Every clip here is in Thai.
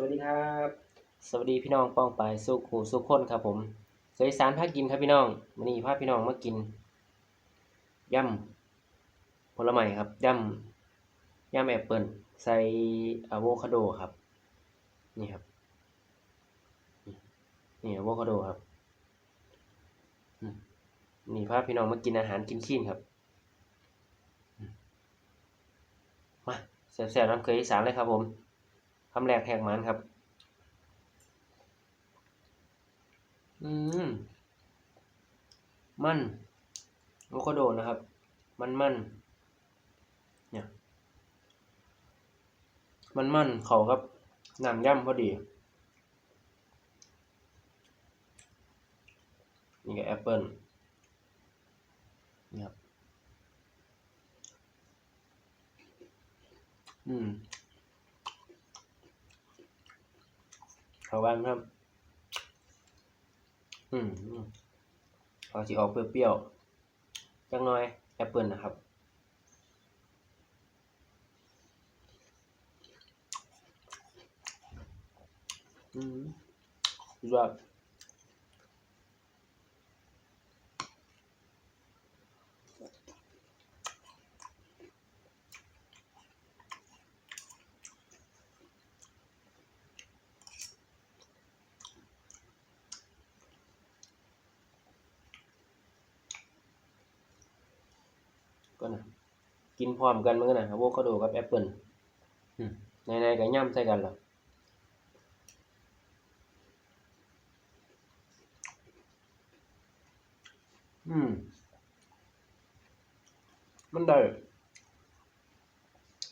สวัสดีครับ สวัสดีพี่น้องป้องปายสุขูสุขคนครับผมเคยสารพากินครับพี่น้องวันนี้พาพี่น้องมากินย่ำผลไม้ครับย่ำย่ำแอปเปิลใส่อะโวคาโดครับ นี่ครับ นี่อะโวคาโดครับนี่พาพี่น้องมากินอาหารกินขี้นครับมาแซ่บๆน้ำเคยอีสานเลยครับผมำแรกแหกมันครับ อืม มันอะโคโดนะครับ มันมันเนี่ย มันมันเขาครับน้ำย่ำพอดี นี่ก็แอปเปิลนี่ครับ อืม เข้ากันครับ อืมพอสิออกเปรี้ยวๆจังน้อยแอปเปิลนะครับ อืมดยอด ก็นะกินพร้อมกันเมือนกันะอะโวคาโดกับแอปเปิลอืมในๆก็ย่ำใส่กันแล้วอืม มันได้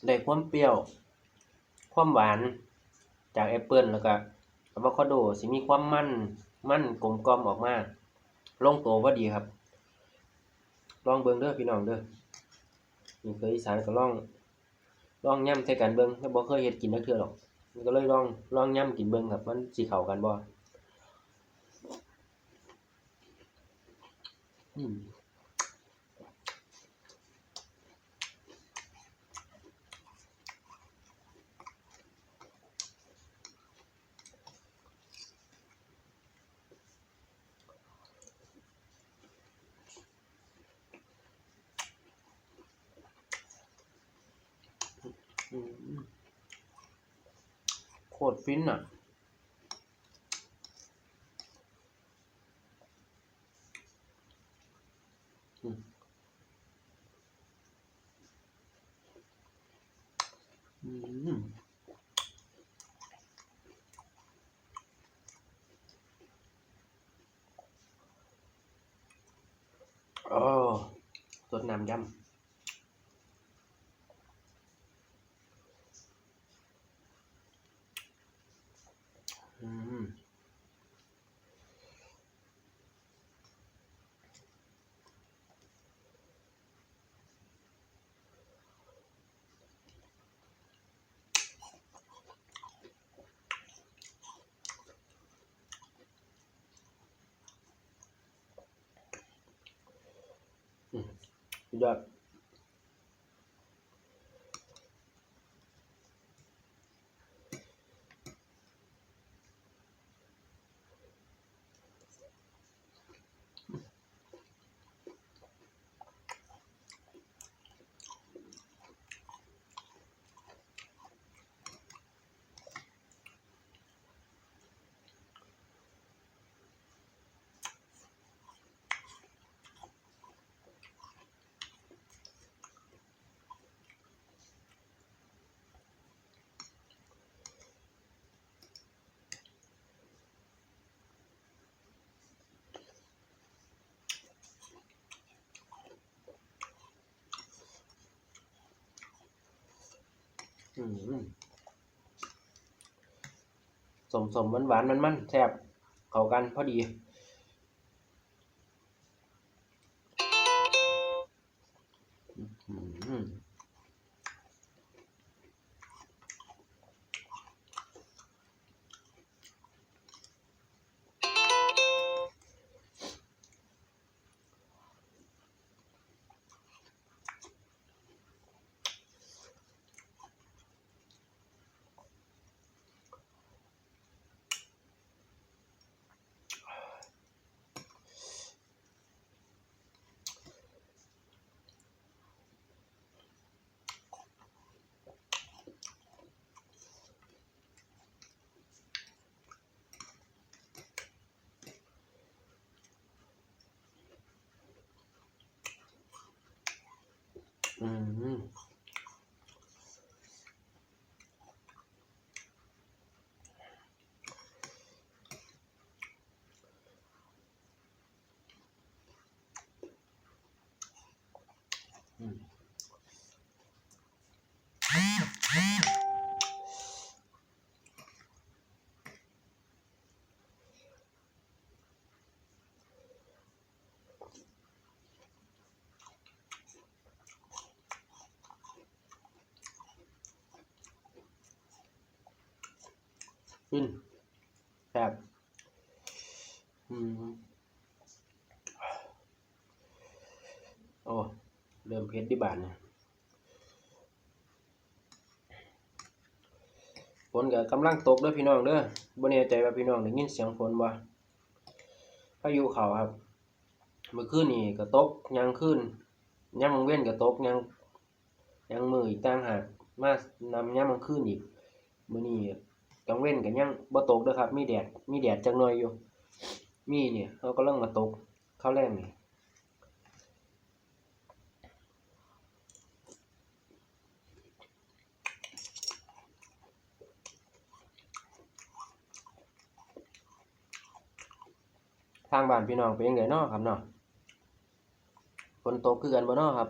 ได้ความเปรี้ยว ความหวานจากแอปเปิลแล้วก็อะโวคาโดสิมีความมัน มันกลมกลอมออกมาลงตัวพอดีครับ ลองเบิ่งเด้อพี่น้องเด้อ นี่เคยอีสานก็ลองลองย่ำใส่กันเบิ้งแต่บ่เคยเฮ็ดกินนักเทื่อหรอกมันก็เลยลองลองย่ำกินเบิ้งครับ มันสิเข้ากันบ่ อืม อืม โคตรฟินอะ อืมอืมโอ้สดน้ำยำ มสุ สมสมหวานหวานมันมันแซ่บเข้ากันพอดี อืม อืมครับอืมโอ้ เริ่มเผ็ดดิบาดเนี่ยฝนก็กำลังตกเด้อพี่น้องเด้อบ่แน่ใจว่าพี่น้องได้ยินเสียงฝนบ่พายุเขาครับ เมื่อคืนนี่ก็ตกยามคืนยามมื้อเว้นก็ตกยามยามมื้ออีกต่างหากมานำยามกลางคืนอีกมื้อนี้ กลางเว้นก็ยังบ่ตกเด้อครับ มีแดด มีแดดจักหน่อยอยู่ มีเนี่ยเขากำลังมมาตกข้าวแรงนี่ทางบ้านพี่น้องเป็นยังไงเนาะครับเนาะฝนตกคือกันบ่เนาะครับ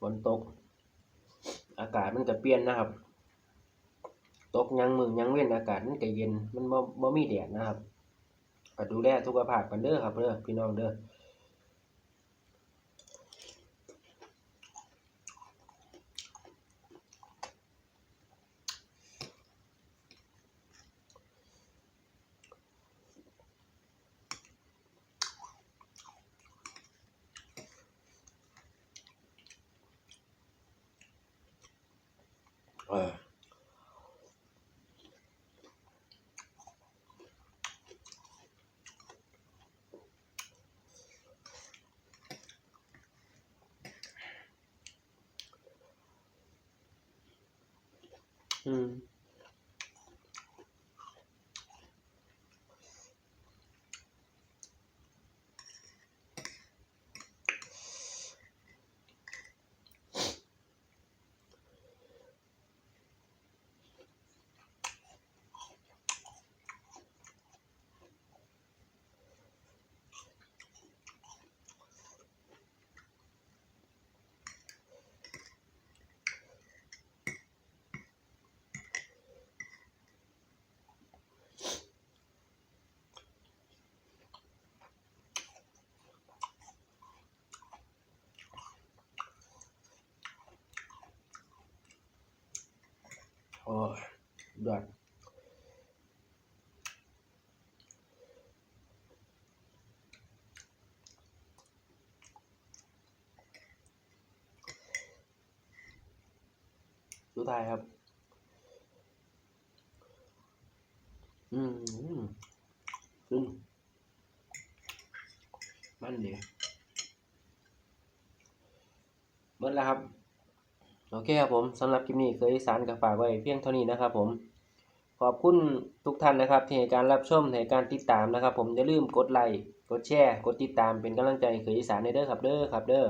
ฝนตก อากาศมันก็เปลี่ยนนะครับ ตกยังมือยังเว้นอากาศมันก็เย็นมันบ่บ่มีแดดนะครับก็ดูแลสุขภาพกันเด้อครับเด้อพี่น้องเด้อ เอ ออืมโอ้ยดอดสุดท้ายครับ อืมขึ้นมันเดียวหมดแล้วครับ โอ เคครับผมสำหรับคลิปนี้เคยสารกับฝากไว้เพียงเท่านี้นะครับผม ขอบคุณทุกท่านนะครับที่ให้การรับชมให้การติดตามนะครับ ผมอย่าลืมกดไลค์กดแชร์กดติดตามเป็นกำลังใจเคยสานในเด้อครับเด้อครับเด้อ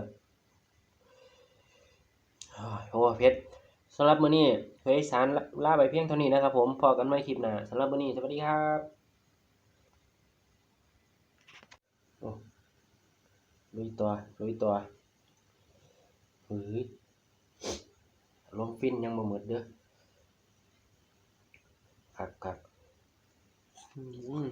โอ้เพชรสำหรับมื้อนี้เคยสานล่าไปเพียงเท่านี้นะครับ ผมพอกันใหม่คลิปหน้าสำหรับมื้อนี้สวัสดีครับลุยตัวลุยตัวเฮ้ย ลมฟินยังบ่หมดเด้อครับครับอืม